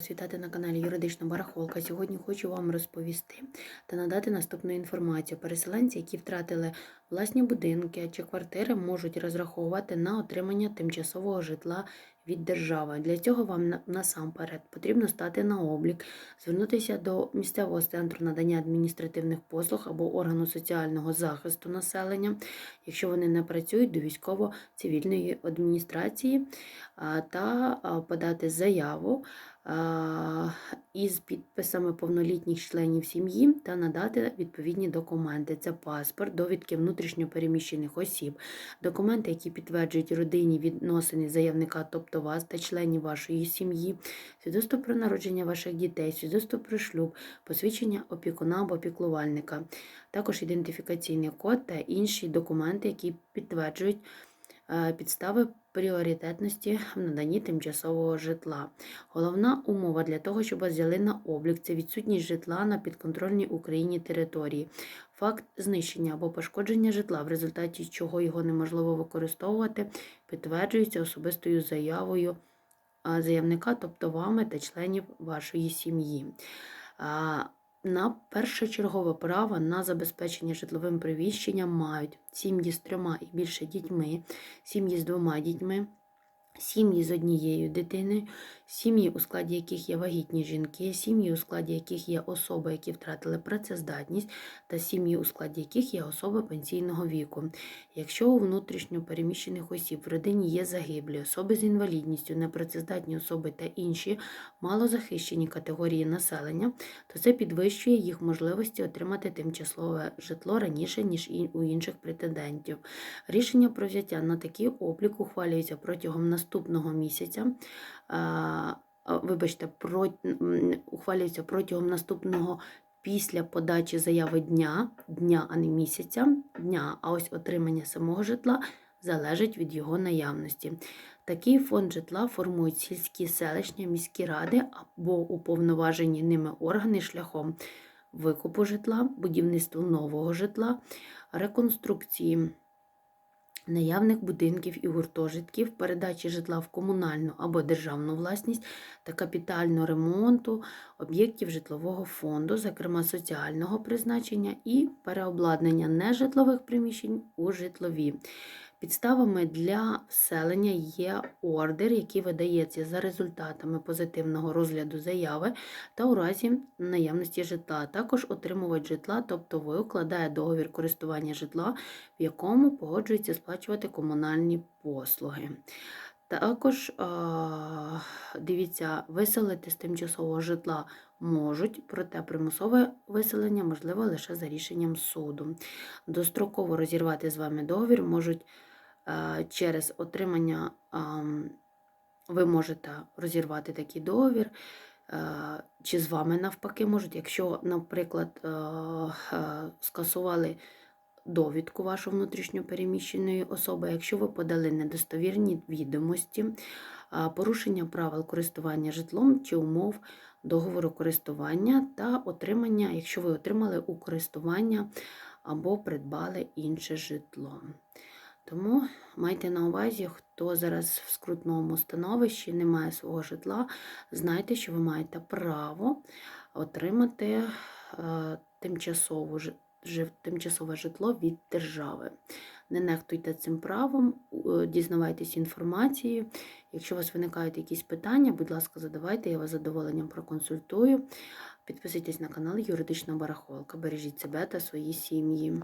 Вітати на каналі Юридична Барахолка. Сьогодні хочу вам розповісти та надати наступну інформацію. Переселенці, які втратили власні будинки чи квартири, можуть розраховувати на отримання тимчасового житла від держави. Для цього вам насамперед потрібно стати на облік, звернутися до місцевого центру надання адміністративних послуг або органу соціального захисту населення, якщо вони не працюють до військово-цивільної адміністрації, та подати заяву із підписами повнолітніх членів сім'ї та надати відповідні документи. Це паспорт, довідки внутрішньопереміщених осіб, документи, які підтверджують родинні відносини заявника, тобто вас та членів вашої сім'ї, свідоцтво про народження ваших дітей, свідоцтво про шлюб, посвідчення опікуна або піклувальника, також ідентифікаційний код та інші документи, які підтверджують підстави пріоритетності в наданні тимчасового житла. Головна умова для того, щоб взяли на облік, це відсутність житла на підконтрольній Україні території, факт знищення або пошкодження житла, в результаті чого його неможливо використовувати, підтверджується особистою заявою заявника, тобто вами та членів вашої сім'ї. На першочергове право на забезпечення житловим приміщенням мають сім'ї з трьома і більше дітьми, сім'ї з двома дітьми, сім'ї з однією дитиною, сім'ї, у складі яких є вагітні жінки, сім'ї, у складі яких є особи, які втратили працездатність, та сім'ї, у складі яких є особи пенсійного віку. Якщо у внутрішньо переміщених осіб в родині є загиблі, особи з інвалідністю, непрацездатні особи та інші малозахищені категорії населення, то це підвищує їх можливості отримати тимчасове житло раніше, ніж у інших претендентів. Рішення про взяття на такий облік ухвалюється протягом наступного місяця. а, а, Вибачте, ухвалюється протягом наступного після подачі заяви дня, дня, а не місяця, дня, а ось отримання самого житла залежить від його наявності. Такий фонд житла формують сільські селищні міські ради або уповноважені ними органи шляхом викупу житла, будівництва нового житла, реконструкції наявних будинків і гуртожитків, передачі житла в комунальну або державну власність та капітального ремонту об'єктів житлового фонду, зокрема соціального призначення і переобладнання нежитлових приміщень у житлові. Підставами для вселення є ордер, який видається за результатами позитивного розгляду заяви та у разі наявності житла. Також отримувач житла, тобто ви укладає договір користування житла, в якому погоджується сплачувати комунальні послуги. Також дивіться, виселити з тимчасового житла можуть, проте примусове виселення можливо лише за рішенням суду. Достроково розірвати з вами договір можуть через отримання, ви можете розірвати такий договір. Чи з вами навпаки можуть, якщо, наприклад, а, скасували довідку вашу внутрішньопереміщеної особи, якщо ви подали недостовірні відомості, порушення правил користування житлом чи умов договору користування та отримання, якщо ви отримали у користування або придбали інше житло. Тому майте на увазі, хто зараз в скрутному становищі, не має свого житла, знайте, що ви маєте право отримати е, тимчасову тимчасове житло від держави. Не нехтуйте цим правом, дізнавайтесь інформацією. Якщо у вас виникають якісь питання, будь ласка, задавайте, я вас задоволенням проконсультую. Підписуйтесь на канал Юридична Барахолка. Бережіть себе та свої сім'ї.